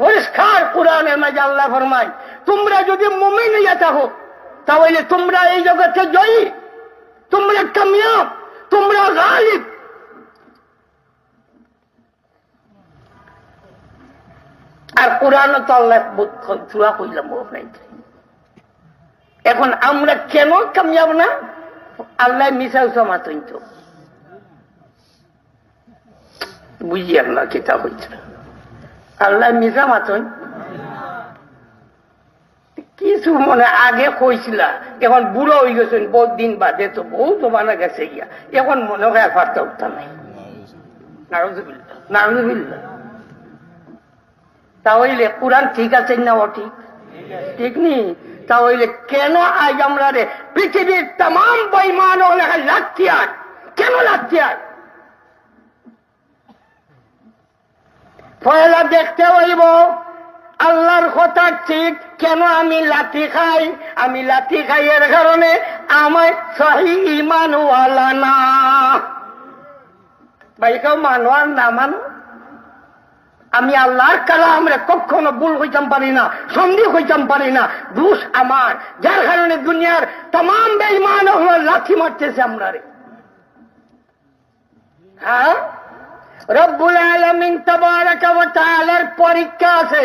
পরিষ্কার কোরআনের মাঝে আল্লাহ ফরমাই তোমরা যদি মুমিন ইয়া থাকো, তাহলে তোমরা এই জগতে জয়ী। তোমরা কামিয়াব তোমরা গালিব। আর কোরআন তো আল্লাহ চূড়া কইলাম এখন আমরা কেন কামিয়াব না? আল্লাহ মিশাল সমাতন তো বুঝি আল্লাহ কিতাব হইছে আল্লাহ মিশা মাতন কিছু মনে আগে কইছিল, এখন বুড়ো হয়ে গেছেন, বহুত দিন বাদে তো বহু জমানা গেছে গিয়া। এখন মনে হয় আর পারতে উঠতাম নাই। তাহলে কোরআন ঠিক আছে না ও ঠিক? ঠিক নি? তাহলে কেন আজ আমরা রে পৃথিবীর তাম বৈমান লাগছি আর কেন লাগছি আর পয়লা দেখতে হইব। আল্লাহর কথা ঠিক, কেন আমি লাঠি খাই? আমি লাঠি খাই এর কারণে আমায় সহি ইমানওয়ালা না। ভাই, কেউ মানো আর না মানো? আমি আল্লাহর কালাম রে, কখনো ভুল হইতাম পারি না সন্দেহ হইতাম পারি না। দোষ আমার। যার কারণে দুনিয়ার তাম বেইমান লাথি মারতেছে আমরা রে। হ্যাঁ? রব্বুল আলমিন তালার পরীক্ষা আছে।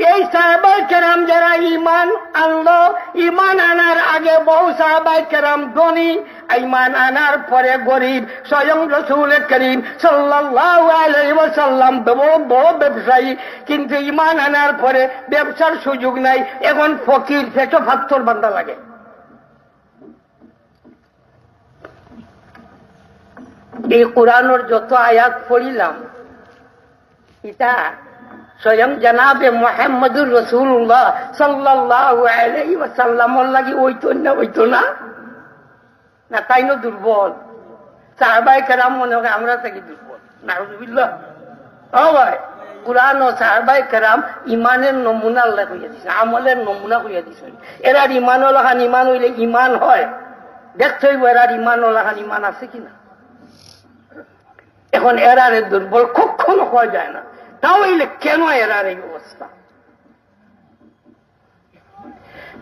এই সাহাবাই কেরাম যারা ইমান আনলো ইমান আনার আগে বহু সাহাবাই কেরাম ধনী ইমান আনার পরে গরিব, স্বয়ং রসুল করিম সাল্লাম বড় ব্যবসায়ী, কিন্তু ইমান আনার পরে ব্যবসার সুযোগ নাই, এখন ফকির সেটা ফাত্তর বান্ধা লাগে। এই কোরআনোর যত আয়াত পড়িলাম, এটা স্বয়ং জানাবে মোহাম্মদুর রসুল্লাহ সাল্লাহ লাগি ওইতো না ওইতো না? না, তাই না দুর্বল? সাহবাই কেরাম মনে হয় আমরা থাকি দুর্বল। নাহজুবিল্লাহ ও ভাই, কোরআন ও সাহবাই কেরাম ইমানের নমুনা আল্লাহ হইয়া দিছে, আমলের নমুনা হইয়া দিছে। এরার ইমান ওলাখান ইমান হইলে ইমান হয়। দেখতে হইব এরার ইমান ওলাখান ইমান আছে কিনা? এখন এরারে দুর্বল কখনো হওয়া যায় না তাহলে কেন এরার এই অবস্থা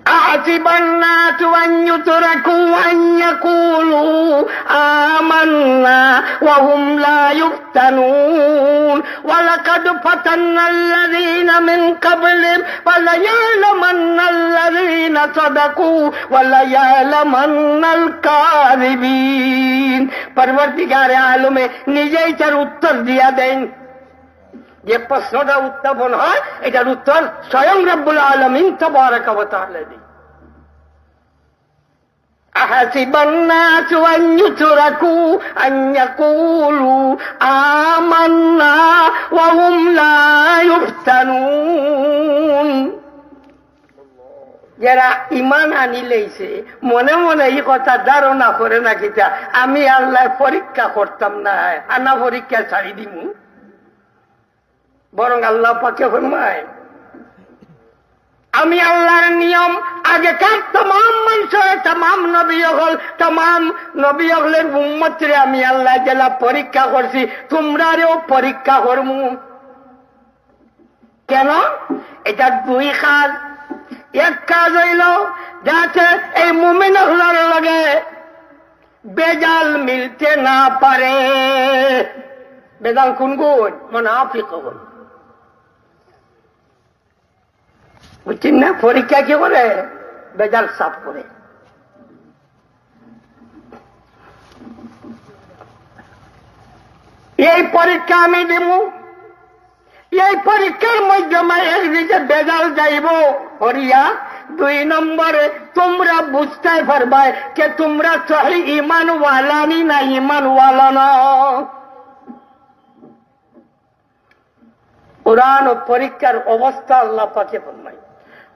أحسب الناس أن يتركوا أن يقولوا آمنا وهم لا يفتنون ولقد فتنا الذين من قبلهم فليعلمن الذين صدقوا وليعلمن الكاذبين পরবর্তীকারে আলমে নিজেই তার উত্তর দিয়া দেন যে প্রশ্নটা উত্থাপন হয় এটার উত্তর স্বয়ং রব্বুল আলমিন তবরকাবতালে দিই أحسب الناس أن يتركوا أن يقولوا آمنا وهم لا يفتنون যারা ইমান আনি লেইছে মনে মনে এই কথা ধারণা করে না কিতা আমি আল্লাহ পরীক্ষা করতাম না আনা পরীক্ষা ছাড়ি দিমু বরং আল্লাহ পাকে ফরমায় আমি আল্লাহর নিয়ম আগেকার তমাম মানুষের তমাম নবী হল, তমাম নবী হলের উম্মতরে আমি আল্লাহ জেলা পরীক্ষা করছি, তোমরারেও পরীক্ষা করমু। কেন? এটা দুই কাজ। এক কাজ হইল, যাতে এই মুমিন হলার লগে বেজাল মিলতে না পারে। বেজাল কোন গুণ? মনাফিক হল বুঝছেন না? পরীক্ষা কি করে? বেজাল সাফ করে। এই পরীক্ষা আমি দিব এই পরীক্ষার মাধ্যমে একদিকে বেজাল যাইব হরিয়া দুই নম্বরে তোমরা বুঝতে পারবে যে তোমরা সহি ইমানওয়ালানি না ইমানওয়ালা না। কোরআন ও পরীক্ষার অবস্থা আল্লাহ পাকে ফরমাই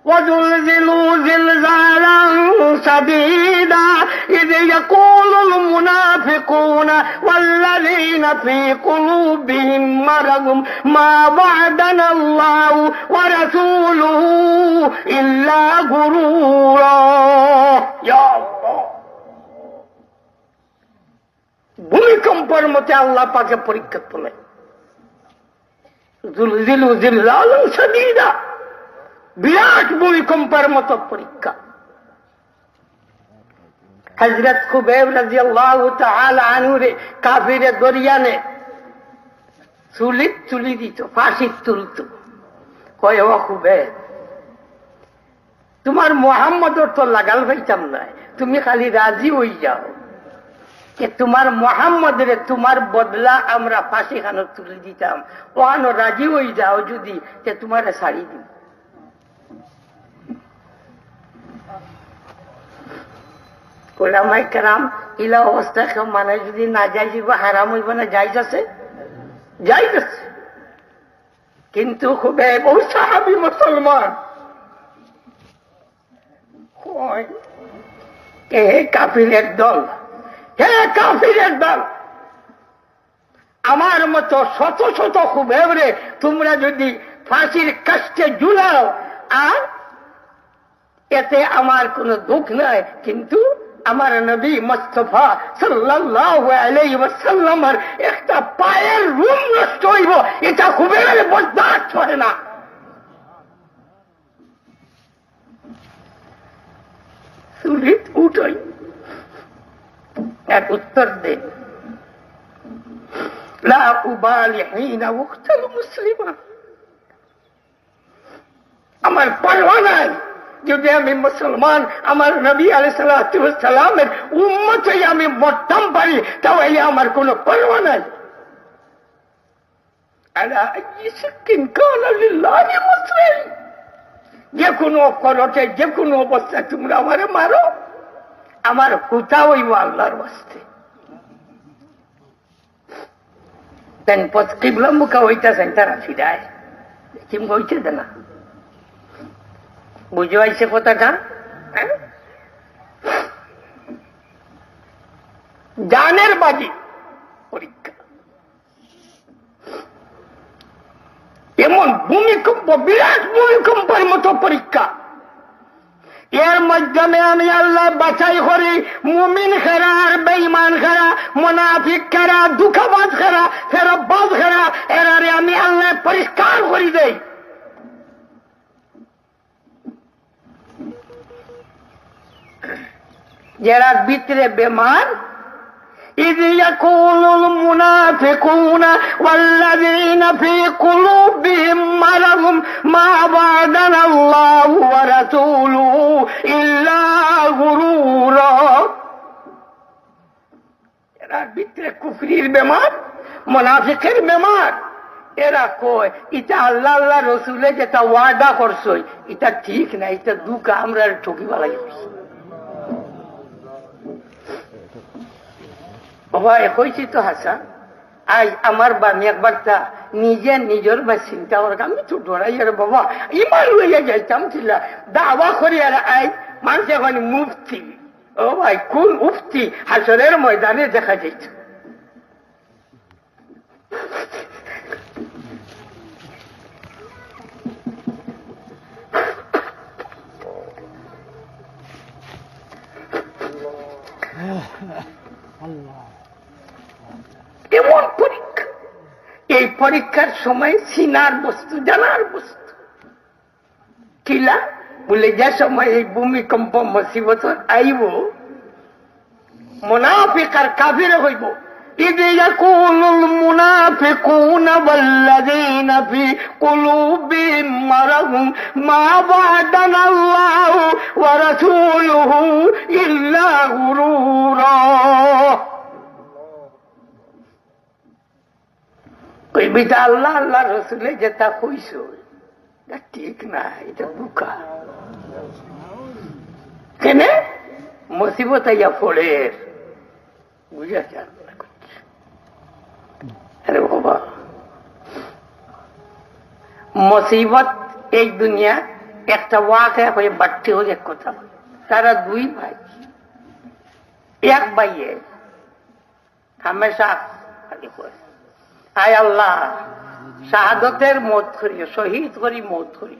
وزلزلوا زلزالا شديدا إذ يقول المنافقون والذين في قلوبهم مرض ما وعدنا الله ورسوله إلا غرورا يا الله ভূমিকম্পের মতে আল্লাহ পাকে পরীক্ষা তোলে জুলজিলু জিল্লালুন সাদীদা। বিরাট ভূমিকম্পের মতো পরীক্ষা। হজরত খুবেব রাজি আল্লাহ আনুরে কাফিরে দরিয়ানে চুলি দিত ফাঁসি তুলত কয়, ও খুবেব, তোমার মোহাম্মদর তো লাগাল পাইতাম নাই তুমি খালি রাজি হই যাও যে তোমার মোহাম্মদের তোমার বদলা আমরা ফাঁসি খানো তুলে দিতাম ওখানো রাজি হই যাও যদি যে তোমার শাড়ি দিব কেরাম, ইলা অবস্থা কেউ মানে যদি না যাই যাব হারাম হইব না? যাইজ আছে যাইজ আছে কিন্তু খুবই বহু সাহাবি মুসলমান। হে কাফিরের দল? হে কাফিরের দল? আমার মতো শত শত খুবেবরে তোমরা যদি ফাঁসির কাষ্টে জুলাও আর এতে আমার কোনো দুঃখ নাই। কিন্তু আমার নবী মুস্তফা সাল্লাল্লাহু আলাইহি ওয়াসাল্লামের একটা পায়ের রুম নষ্ট হইব এটা খুবের বরদাস্ত হয় না সুলিত উঠই এক উত্তর দেন লা উবালি হিনা উক্তাল মুসলিমা আমার পরোয়া নাই যদি আমি মুসলমান, আমার নবী আলাইসালামের উম্মতে আমি মরতাম পারি, তাহলে আমার কোনো পরোয়া নাই। যে কোনো করতে যে কোনো অবস্থায় তোমরা আমারে মারো। আমার হইব আল্লাহর বাস্তে। তেন পথ কিবলা মুখা হইতেছেন, তারা ফিরায়। কিম হইতে না বুঝে আইছে কথাটা? হ্যাঁ? জানের বাজি পরীক্ষা। এমন ভূমিকম্প, বিরাট ভূমিকম্পের মতো পরীক্ষা। এর মাধ্যমে আমি আল্লাহ বাছাই করি, মুমিন খেরা আর বেইমান খেরা, মোনাফিক খেরা দুঃখবাদ খেরা ফেরবাদ খেরা, এরারে আমি আল্লাহ পরিষ্কার করি দেই। যারা ভিতরে বেমার إذ يقول المنافقون والذين في قلوبهم مرض ما وعدنا الله ورسوله إلا غرورا এরা ভিতরে কুফরির বেমার মোনাফিকের বেমার এরা কয় এটা আল্লাহ আল্লাহ রসুলে যেটা ওয়াদা করছই এটা ঠিক না এটা দুঃখ আমরা ঠকিবা লাগে বাবা কইছি তো হাসা আজ আমার বামি একবার তা নিজে নিজের বা চিন্তা করে, আমি তো ডরাই আর বাবা, ইমান লইয়া যাইতাম ছিল। দাওয়া করি আর আই মানুষ এখন মুফতি। ও ভাই, কোন মুফতি হাসরের ময়দানে দেখা যাইত এমন পরীক্ষা এই পরীক্ষার সময় সিনার বস্তু জানার বস্তু কিলা বলে যে সময় এই ভূমিকম্প মসিবত আইব মোনাফিকার কাফির হইব إذ يقول المنافقون والذين في قلوبهم مرض ما وعدنا الله ورسوله إلا غرورا বিটা আল্লাহ আল্লাহ রসুলে যেটা কইস ঠিক না, এটা বুকা। কেনে? মুসিবত আইয়া পড়ে। বুঝেছে আরে বাবা। মুসিবত এই দুনিয়া একটা ওয়াকে হয়ে বাড়তে হলে এক কথা তারা দুই ভাই। এক ভাইয়ে। হামেশা খালি করে আয় আল্লাহ, শাহাদতের মত করি শহীদ করি, মত করি।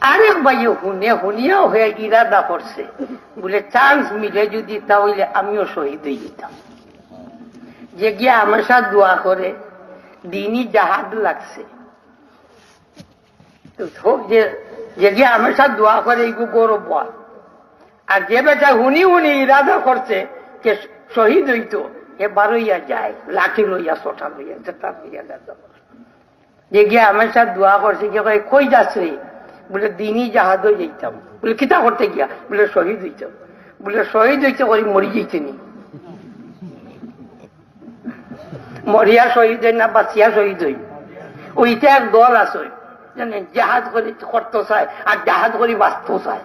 আরেক ভাইও শুনে শুনিয়াও হয়ে ইরাদা করছে। বলে, চান্স মিলে যদি তাহলে আমিও শহীদ হয়ে যেতাম। যে গিয়া হামেশা দোয়া করে, দিনই জাহাজ লাগছে। যে গিয়া হামেশা দোয়া করে, এইগু গৌরব আর যে বেটা হুনি হুনি ইরাদা করছে শহীদ হইত, এ বারইয়া যায়, লাঠি লইয়া সোটা লইয়া যেটা লইয়া যে গিয়া হামেশা দোয়া করছে, যে কয়, কই যাচ্ছে বলে, দিনই জাহাজও যেতাম বলে, কিতা করতে গিয়া? বলে, শহীদ হইতাম। বলে, শহীদ হইতে করি মরি যেতে নি মরিয়া শহীদ হই না, বাঁচিয়া শহীদ হই। ওইটা এক দল আছে, জানেন, জাহাজ করে করতে চায় আর জাহাজ করে বাঁচতে চায়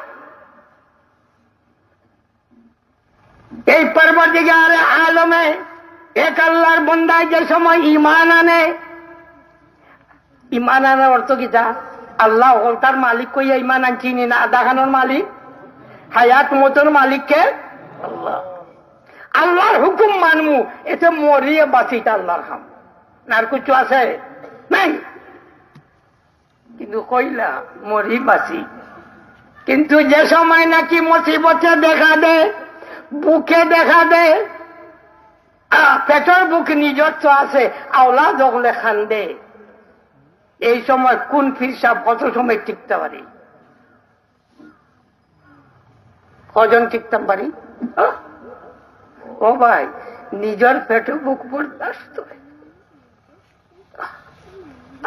এই পর্বদিগার আলমে এক আল্লাহর বন্দায় যে সময় ইমান আনে ইমান আনার অর্থ কি তা? আল্লাহ হল তার মালিক কইয়া ইমান আনছিনি না? আদাখানোর মালিক, হায়াত মতন মালিককে আল্লাহ। আল্লাহর হুকুম মানমু, এতে মরিয়ে বাঁচিটা আল্লাহর হাম আর কিছু আছে? নাই। কিন্তু কইলা মরি বাঁচি। কিন্তু যে সময় নাকি মুসিবতে দেখা দেয় বুকে দেখা দেয় পেটর বুক নিজস্ব আছে আওলা জগলে খান দে। এই সময় কোন ফিরসাব কত সময় টিকতে পারি? কজন টিকতাম পারি? ও ভাই, নিজের পেটে বুক বরদাস্ত।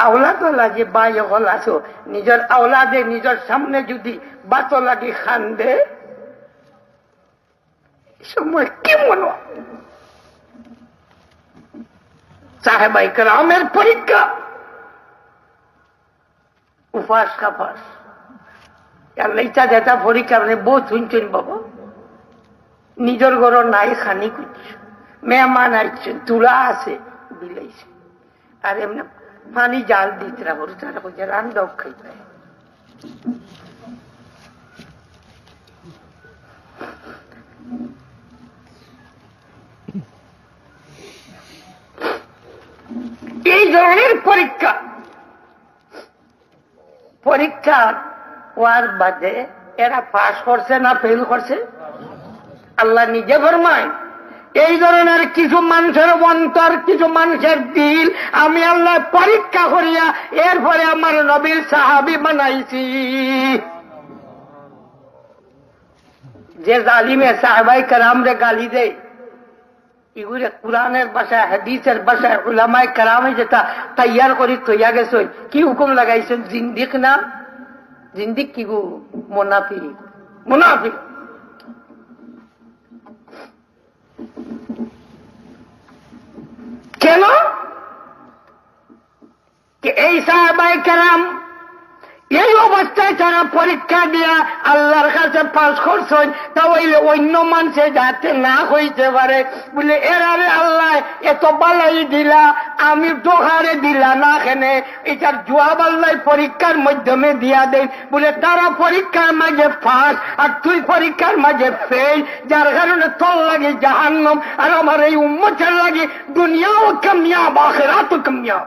আওলাদলা যে বাই হল আছো, নিজের আওলাদে নিজের সামনে যদি বাতলাটি খান দে। কি মনে সাহেবাই আমের পরীক্ষা। উপাস পরীক্ষা মানে শুনছেন বাবা। নিজের ঘর নাই খানি কুচ মেহমান আইছেন তুলা আছে, বিলাইছে। আর এমনি পানি জাল দিতে রাখো, তারা দাও খাইতে এই ধরনের পরীক্ষা। পরীক্ষা হওয়ার বাদে এরা পাশ করছে না ফেল করছে? আল্লাহ নিজে ফরমায়, এই ধরনের কিছু মানুষের অন্তর, কিছু মানুষের দিল আমি আল্লাহ পরীক্ষা করিয়া এরপরে আমার নবীর সাহাবি বানাইছি। যে জালিমে সাহেবাই কারামরে গালি দেয় এগুলো কোরআনের বাসায় হাদিসের বাসায় উলামায় কারামে যেটা তৈয়ার করি, তৈয়া গেছে, কি হুকুম লাগাইছেন? জিন্দিক না? জিন্দিক কি গু? মোনাফি মুনাফি কেন? এই সাহাবাই কারাম এই অবস্থায় তারা পরীক্ষা দিয়া আল্লাহর কাছে পাশ করছেন, তা ওইলে অন্য মানুষে যাতে না হইতে পারে। বলে এরারে আল্লাহ, এত বালাই দিলা, আমি দোহারে দিলা না খেনে। এটার জবাব আল্লাহ পরীক্ষার মাধ্যমে দিয়া দেন। বলে, তারা পরীক্ষার মাঝে ফাঁস, আর তুই পরীক্ষার মাঝে ফেল, যার কারণে তোর লাগে জাহান্নম, আর আমার এই উম্মতের লাগে দুনিয়াও কামিয়াব, আখেরাতও কামিয়াব।